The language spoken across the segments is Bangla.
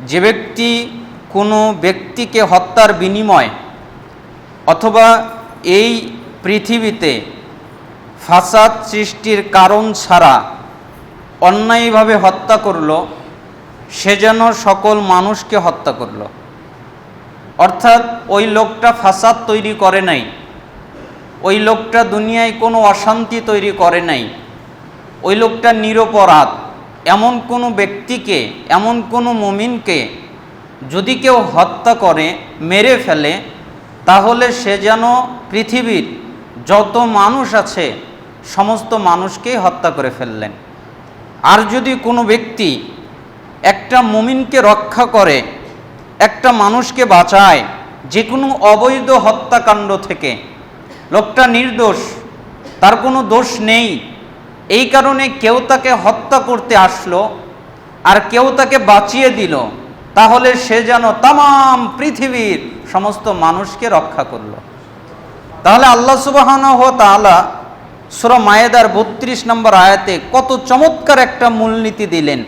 যে ব্যক্তি কোনো ব্যক্তিকে হত্যার বিনিময় অথবা এই পৃথিবীতে ফাসাদ সৃষ্টির কারণ ছাড়া অন্যায়ভাবে হত্যা করল, সে যেন সকল মানুষকে হত্যা করল। অর্থাৎ ওই লোকটা ফাসাদ তৈরি করে নাই। ওই লোকটা দুনিয়ায় কোনো অশান্তি তৈরি করে নাই। ওই লোকটা নিরপরাধ। এমন কোনো ব্যক্তিকে, এমন কোনো মমিনকে যদি কেউ হত্যা করে, মেরে ফেলে, তাহলে সে যেন পৃথিবীর যত মানুষ আছে, সমস্ত মানুষকেই হত্যা করে ফেললেন। আর যদি কোনো ব্যক্তি একটা মুমিনকে রক্ষা করে, একটা মানুষকে বাঁচায় যে কোনো অবৈধ হত্যাকাণ্ড থেকে, লোকটা নির্দোষ, তার কোনো দোষ নেই এই কারণে কেউ তাকে হত্যা করতে আসলো আর কেউ তাকে বাঁচিয়ে দিল, তাহলে সে যেন তাম পৃথিবীর সমস্ত মানুষকে রক্ষা করল। তাহলে আল্লাহ সুবাহান তাআলা সুরা মায়েদার বত্রিশ নম্বর আয়াতে কত চমৎকার একটা মূলনীতি দিলেন।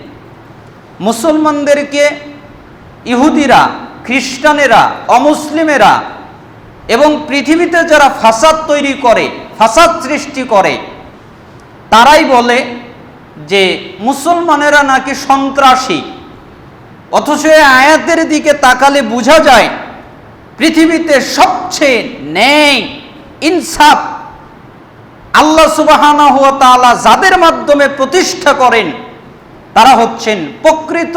মুসলমানদেরকে ইহুদিরা, খ্রিস্টানেরা, অমুসলিমেরা এবং পৃথিবীতে যারা ফাসাদ তৈরি করে, ফাসাদ সৃষ্টি করে তারাই বলে যে মুসলমানেরা নাকি সন্ত্রাসী। অথচ আয়াতের দিকে তাকালে বোঝা যায়, পৃথিবীতে সবচেয়ে ন্যায়, ইনসাফ আল্লাহ সুবাহানা হুয়া তাআলা যাদের মাধ্যমে প্রতিষ্ঠা করেন, তারা হচ্ছেন প্রকৃত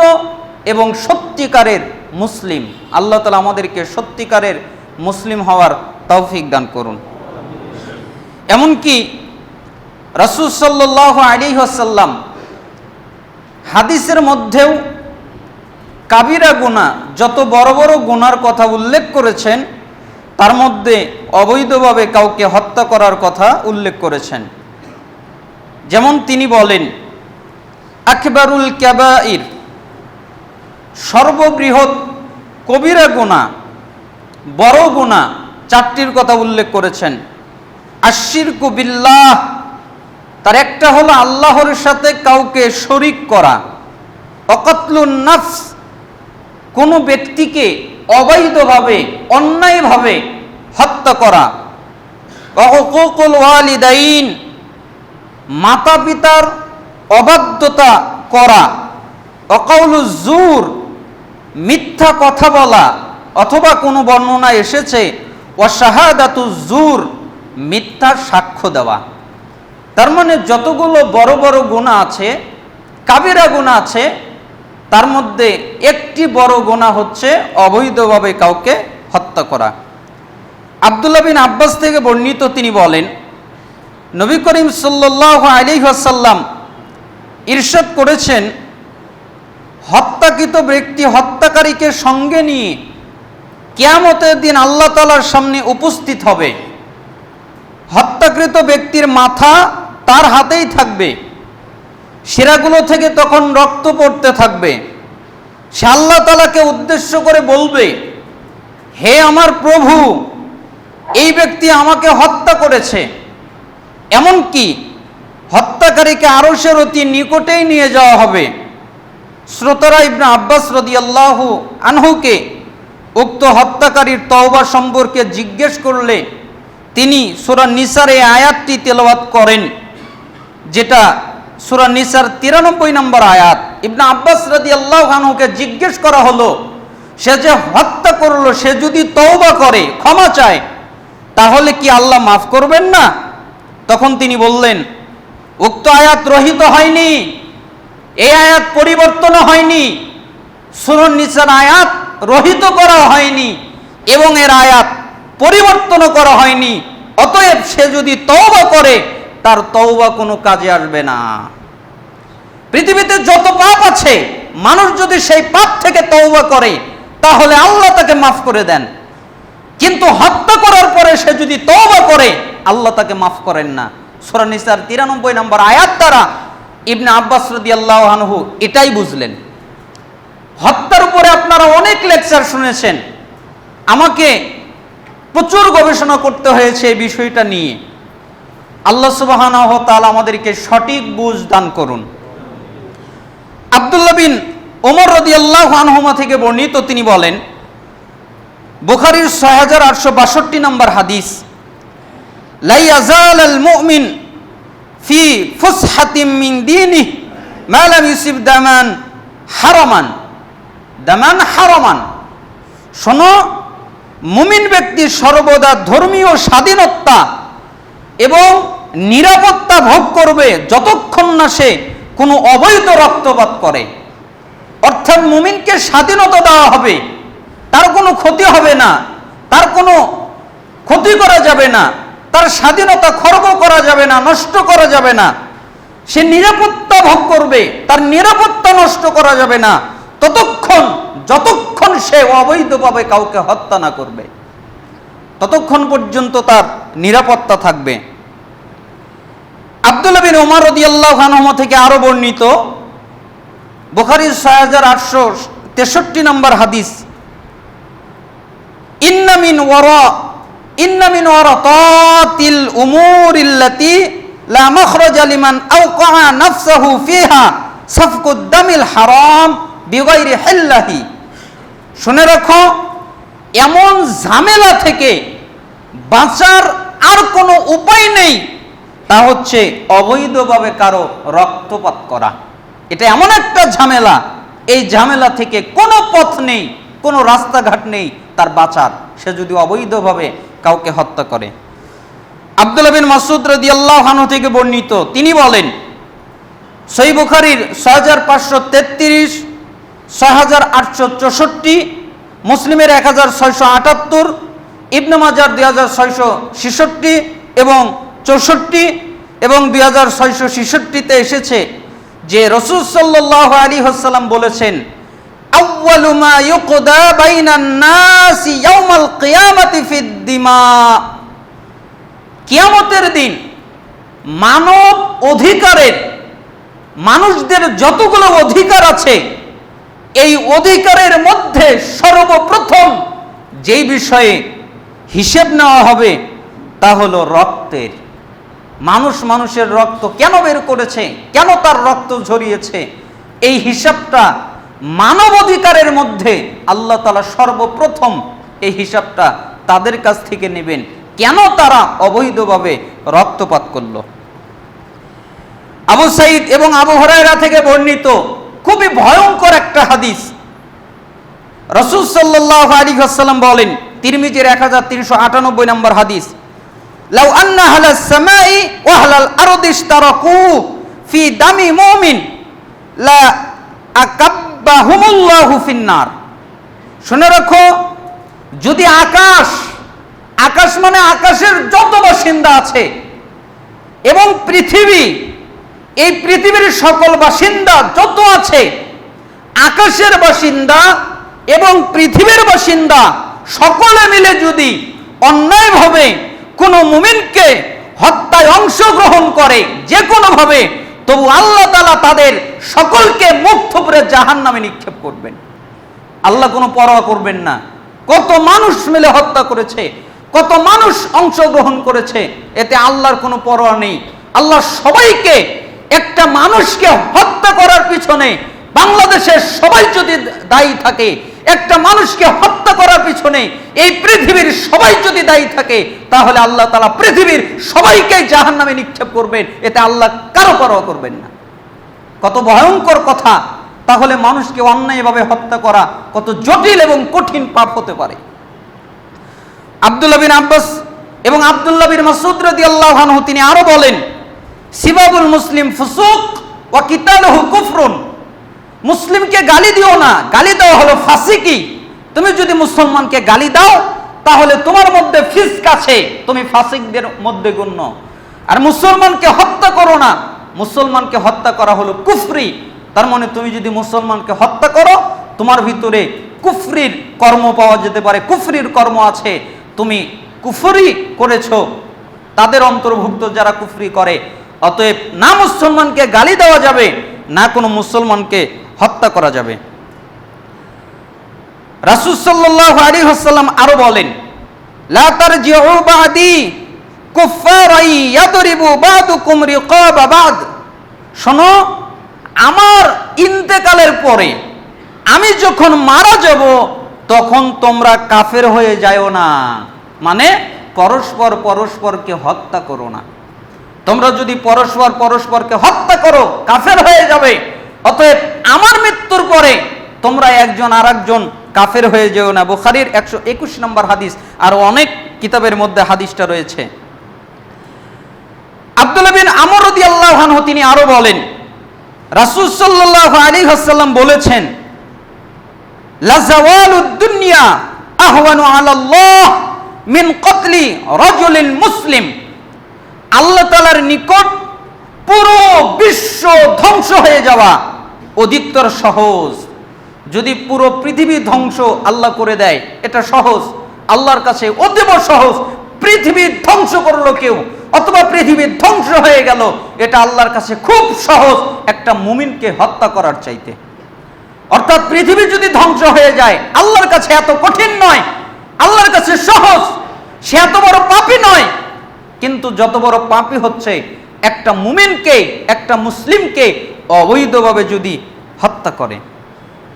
এবং সত্যিকারের মুসলিম। আল্লাহ তালা আমাদেরকে সত্যিকারের মুসলিম হওয়ার তৌফিক দান করুন। এমনকি রসুল আলী হাসাল্লাম হাদিসের মধ্যেও কাবিরা গুণা যত বড় বড় গুনার কথা উল্লেখ করেছেন, তার মধ্যে অবৈধভাবে কাউকে হত্যা করার কথা উল্লেখ করেছেন। যেমন তিনি বলেন, আকবরুল ক্যাবাইর সর্ববৃহৎ কবিরা গুণা বড় গুণা চারটির কথা উল্লেখ করেছেন। আশির কুবিল্লাহ তার একটা হলো আল্লাহর সাথে কাউকে শরিক করা। অকতলুন নফস, কোনো ব্যক্তিকে অবৈধভাবে, অন্যায়ভাবে হত্যা করা। অকুকুল ওয়ালিদাইন মাতা পিতার অবাধ্যতা করা। অকাউলু জুর, মিথ্যা কথা বলা, অথবা কোনো বর্ণনা এসেছে অশাহাদাতু জুর, মিথ্যা সাক্ষ্য দেওয়া। তার মানে যতগুলো বড় বড় গুণা আছে, কাবিরা গুণা আছে, তার মধ্যে একটি বড় গোনা হচ্ছে অবৈধভাবে কাউকে হত্যা করা। আবদুল্লাহ বিন আব্বাস থেকে বর্ণিত তিনি বলেন, নবী করিম সাল্লাহ আলী আসাল্লাম ইরশাদ করেছেন, হত্যাকৃত ব্যক্তি হত্যাকারীকে সঙ্গে নিয়ে কেয়ামতের দিন আল্লাহ তালার সামনে উপস্থিত হবে। হত্যাকৃত ব্যক্তির মাথা তার হাতেই থাকবে। শিরাগুলো থেকে তখন রক্ত পড়তে থাকবে। সে আল্লাহ তালাকে উদ্দেশ্য করে বলবে, হে আমার প্রভু, এই ব্যক্তি আমাকে হত্যা করেছে। এমনকি হত্যাকারীকে আরসের অতি নিকটেই নিয়ে যাওয়া হবে। শ্রোতারা ইবনা আব্বাস রদি রদিয়াল্লাহু আনহুকে উক্ত হত্যাকারীর তওবা সম্পর্কে জিজ্ঞেস করলে তিনি সুরা নিসার এই আয়াতটি তেলাওয়াত করেন। যেটা সুরা নিসার তিরানব্বই নম্বর আয়াত। ইবনা আব্বাস রাদি আল্লাহ খানুকে জিজ্ঞেস করা হলো, সে যে হত্যা করল, সে যদি তওবা করে, ক্ষমা চায়, তাহলে কি আল্লাহ মাফ করবেন না? তখন তিনি বললেন, উক্ত আয়াত রহিত হয়নি এই আয়াত পরিবর্তন হয়নি সুরন নিসার আয়াত রহিত করা হয়নি, এবং এর আয়াত পরিবর্তন করা হয়নি, অতএব সে যদি তওবা করে তার তওবা কোনো কাজে আসবে না। পৃথিবীতে যত পাপ আছে, মানুষ যদি সেই পাপ থেকে তওবা করে, তাহলে আল্লাহ তাকে মাফ করে দেন। কিন্তু হত্যা করার পরে সে যদি তওবা করে, আল্লাহ তাকে মাফ করেন না। সূরা নিসার তিরানব্বই নম্বর আয়াত দ্বারা ইবনে আব্বাস রাদিয়াল্লাহু আনহু এটাই বুঝলেন। হত্যার উপরে আপনারা অনেক লেকচার শুনেছেন। আমাকে প্রচুর গবেষণা করতে হয়েছে এই বিষয়টা নিয়ে। আল্লাহ সুবাহান আমাদেরকে সঠিক বুঝ দান করুন। আবদুল্লাহ বিন ওমর রদিয়াল্লাহ আনহুমা থেকে বর্ণিত তিনি বলেন, বুখারির ছয় হাজার আটশো বাষট্টি নম্বর হাদিস, লাই আজাল আল মুমিন ফি ফুসহাতিম মিন দিনিহ মা লাম ইউসিব দামান হারামান। দামান হারামান। শোনো, মুমিন ব্যক্তি সর্বদা ধর্মীয় স্বাধীনতা এবং নিরাপত্তা ভোগ করবে যতক্ষণ না সে কোনো অবৈধ রক্তপাত করে। অর্থাৎ মুমিনকে স্বাধীনতা দেওয়া হবে, তার কোনো ক্ষতি হবে না, তার কোনো ক্ষতি করা যাবে না, তার স্বাধীনতা খর্ব করা যাবে না, নষ্ট করা যাবে না। সে নিরাপত্তা ভোগ করবে, তার নিরাপত্তা নষ্ট করা যাবে না। ততক্ষণ, যতক্ষণ সে অবৈধভাবে কাউকে হত্যা না করবে, ততক্ষণ পর্যন্ত তার নিরাপত্তা থাকবে। আব্দুল্লাহ বিন ওমর রদিয়াল্লাহ আনহমা থেকে আরও বর্ণিত বুখারির ছয় হাজার আটশো তেষট্টি নম্বর হাদিস। ইন্নামিন ওয়ারা ইন্নামিন ওয়ারা তাতিল উমুরিল্লাতি লা মখরজ লিমান আওকা নাফসাহু ফিহা সাফকুদ দামিল হারাম বিগাইরি হিল্লাহি। শুনে রাখো, এমন ঝামেলা থেকে বাঁচার আর কোনো উপায় নেই তা হচ্ছে অবৈধভাবে কারও রক্তপাত করা। এটা এমন একটা ঝামেলা। এই ঝামেলা থেকে কোনো পথ নেই, কোনো রাস্তাঘাট নেই তার বাঁচার। সে যদি অবৈধভাবে কাউকে হত্যা করে। আব্দুল্লাহ বিন মাসুদ রদি আল্লাহানু থেকে বর্ণিত, তিনি বলেন সই বুখারির ছয় হাজার পাঁচশো তেত্রিশ, ছয় হাজার আটশো চৌষট্টি, মুসলিমের এক হাজার ছয়শো আটাত্তর, ইবনে মাজার দুই হাজার ছয়শো ছেষট্টি এবং চৌষট্টি এবং দুই হাজার ছয়শো ছেষট্টিতে এসেছে যে রসুল সাল্লাহ আলী হাসাল্লাম বলেছেন কিয়ামতের দিন মানব অধিকারের, মানুষদের যতগুলো অধিকার আছে, এই অধিকারের মধ্যে সর্বপ্রথম যেই বিষয়ে হিসেব নেওয়া হবে তা হলো রক্তের। মানুষ মানুষের রক্ত কেন বের করেছে? কেন তার রক্ত ঝরিয়েছে? এই হিসাবটা মানব অধিকারের মধ্যে আল্লাহ তালা সর্বপ্রথম এই হিসাবটা তাদের কাছ থেকে নেবেন। কেন তারা অবৈধভাবে রক্তপাত করল? আবু সাইদ এবং আবু হরাইরা থেকে বর্ণিত খুবই ভয়ঙ্কর একটা হাদিস। রসুল সাল্লাহ আলী আসসালাম বলেন, তিরমিজের এক হাজার তিনশো আটানব্বই নম্বর হাদিস লাউ আন্না হালাল সামাই ওয়া হালাল আরদি ইশতারাকু ফি দামি মুমিন, লা আকাব্বাহুমুল্লাহু ফিন্নার। শুনে রাখো, যদি আকাশ আকাশ মানে আকাশের যত বাসিন্দা আছে এবং পৃথিবী, এই পৃথিবীর সকল বাসিন্দা যত আছে, আকাশের বাসিন্দা এবং পৃথিবীর বাসিন্দা সকলে মিলে যদি অন্যায়ভাবে কোনো মুমিনকে হত্যায় অংশগ্রহণ করে যে কোনোভাবে, তবু আল্লাহ তালা তাদের সকলকে মুক্ত করে জাহান নামে নিক্ষেপ করবেন। আল্লাহ কোনো পরোয়া করবেন না। কত মানুষ মিলে হত্যা করেছে, কত মানুষ অংশগ্রহণ করেছে, এতে আল্লাহর কোনো পরোয়া নেই। আল্লাহ সবাইকে, একটা মানুষকে হত্যা করার পিছনে বাংলাদেশের সবাই যদি দায়ী থাকে, একটা মানুষকে হত্যা করার পিছনে এই পৃথিবীর সবাই যদি দায়ী থাকে, তাহলে আল্লাহ তালা পৃথিবীর সবাইকে জাহান নামে নিক্ষেপ করবেন, এতে আল্লাহ কারও পরোয়া করবেন না। কত ভয়ঙ্কর কথা, তাহলে মানুষকে অন্যায়ভাবে হত্যা করা কত জটিল এবং কঠিন পাপ হতে পারে। আব্দুল্লাহ বিন আব্বাস এবং আব্দুল্লাহ বিন মাসুদ রদি আল্লাহ তিনি আরও বলেন, সিবাবুল মুসলিম ফুসুক ও কিতালহু কুফরুন। মুসলিমকে গালি দিও না, গালি দেওয়া হলো ফাসিকি তুমি যদি মুসলমানকে গালি দাও, তাহলে তোমার মধ্যে ফিস্ক আছে। তুমি ফাসিকদের মধ্যে গণ্য। আর মুসলমানকে হত্যা করো না। মুসলমানকে হত্যা করা হলো কুফরি। তার মানে তুমি যদি মুসলমানকে হত্যা করো, তোমার ভিতরে কুফরির কর্ম পাওয়া যেতে পারে। কুফরির কর্ম আছে। তুমি কুফরি করেছ। তাদের অন্তর্ভুক্ত যারা কুফরি করে, অতএব না মুসলমানকে গালি দেওয়া যাবে, না কোনো মুসলমানকে হত্যা করা যাবে। রাসুল সাল্লাহ আলী হাসাল্লাম আরও বলেন, লা তারজিউ বাদি কুফারাই ইয়াদরিবু বাদুকুম রিকাবা বাদ। শোনো, আমার ইন্তেকালের পরে আমি যখন মারা যাব, তখন তোমরা কাফের হয়ে যাও না। মানে পরস্পর পরস্পরকে হত্যা করো না। তোমরা যদি পরস্পর পরস্পরকে হত্যা করো, কাফের হয়ে যাবে। অতএব আমার মৃত্যুর পরে তোমরা একজন আর একজন কাফের হয়ে যেও না। বুখারির একশো একুশ নম্বর হাদিস আর অনেক কিতাবের মধ্যে হাদিসটা রয়েছে। আব্দুল্লাহ বিন আমর রদি আল্লাহ তিনি আরও বলেন, রাসূল সাল্লাল্লাহু আলাইহি ওয়াসাল্লাম বলেছেন লাজাওয়ালুদ দুনিয়া আহওয়ানু আলাল্লাহ মিন কতলি রাজুলিন মুসলিম। আল্লাহ তাআলার নিকট পুরো বিশ্ব ধ্বংস হয়ে যাওয়া অধিকতর সহজ। যদি পুরো পৃথিবী ধ্বংস আল্লাহ করে দেয়, এটা সহজ। আল্লাহর কাছে অতীব সহজ। পৃথিবী ধ্বংস করল কেউ, অথবা পৃথিবী ধ্বংস হয়ে গেল, এটা আল্লাহর কাছে খুব সহজ একটা মুমিনকে হত্যা করার চাইতে। অর্থাৎ পৃথিবী যদি ধ্বংস হয়ে যায়, আল্লাহর কাছে এত কঠিন নয়, আল্লাহর কাছে সহজ। সে এত বড় পাপী নয়। কিন্তু যত বড় পাপী হচ্ছে, একটা মুমিনকে, একটা মুসলিমকে অবৈধভাবে যদি হত্যা করে।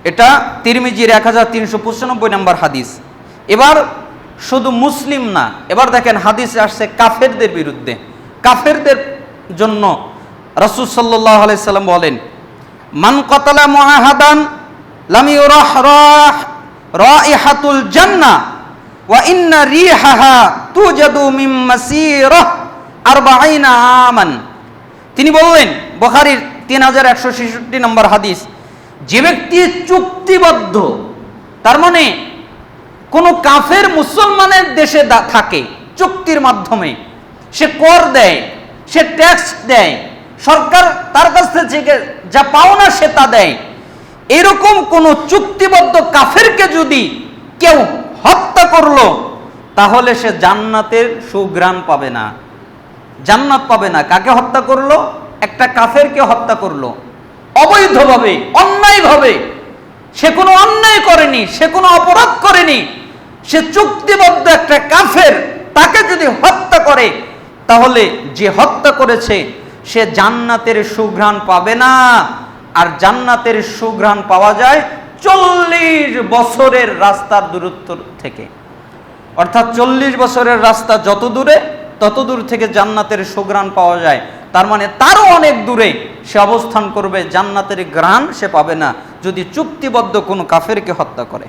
এটা তিরমিজির এক হাজার তিনশো পঁচানব্বই নম্বর হাদিস। এবার শুধু মুসলিম না, এবার দেখেন হাদিসে আসছে কাফেরদের বিরুদ্ধে। কাফেরদের জন্য রসুল সাল্লাহ আলাইসাল্লাম বলেন, মান কতলা মহাহাদান লামি রাহ রাহ রাইহাতুল জান্নাহ ওয়া ইন্না রিহাহা তুজাদু মিন মাসিরাহ আরবাঈনা আমান। তিনি বললেন, বুখারীর 3166 নম্বর হাদিস যে ব্যক্তি চুক্তিবদ্ধ, তার মানে কোনো কাফের মুসলমানের দেশে থাকে চুক্তির মাধ্যমে, সে কর দেয়, সে ট্যাক্স দেয়, সরকার তার কাছ থেকে যা পাওনা সে তা দেয়। এরকম কোনো চুক্তিবদ্ধ কাফেরকে যদি কেউ হত্যা করল, তাহলে সে জান্নাতের সুগ্রাণ পাবে না। জান্নাত পাবে না। কাকে হত্যা করল? একটা কাফেরকে হত্যা করল। অবৈধভাবে, অন্যায়ভাবে, সে কোনো অন্যায় করেনি, সে কোনো অপরাধ করেনি, সে চুক্তিবদ্ধ একটা কাফের, তাকে যদি হত্যা করে, তাহলে যে হত্যা করেছে, সে জান্নাতের সুঘ্রাণ পাবে না। আর জান্নাতের সুঘ্রাণ পাওয়া যায় চল্লিশ বছরের রাস্তার দূরত্ব থেকে। অর্থাৎ চল্লিশ বছরের রাস্তা যত দূরে, তত দূর থেকে জান্নাতের সুগ্রাণ পাওয়া যায়। তার মানে তারও অনেক দূরে সে অবস্থান করবে, জান্নাতের গ্রাণ সে পাবে না যদি চুক্তিবদ্ধ কোনো কাফেরকে হত্যা করে।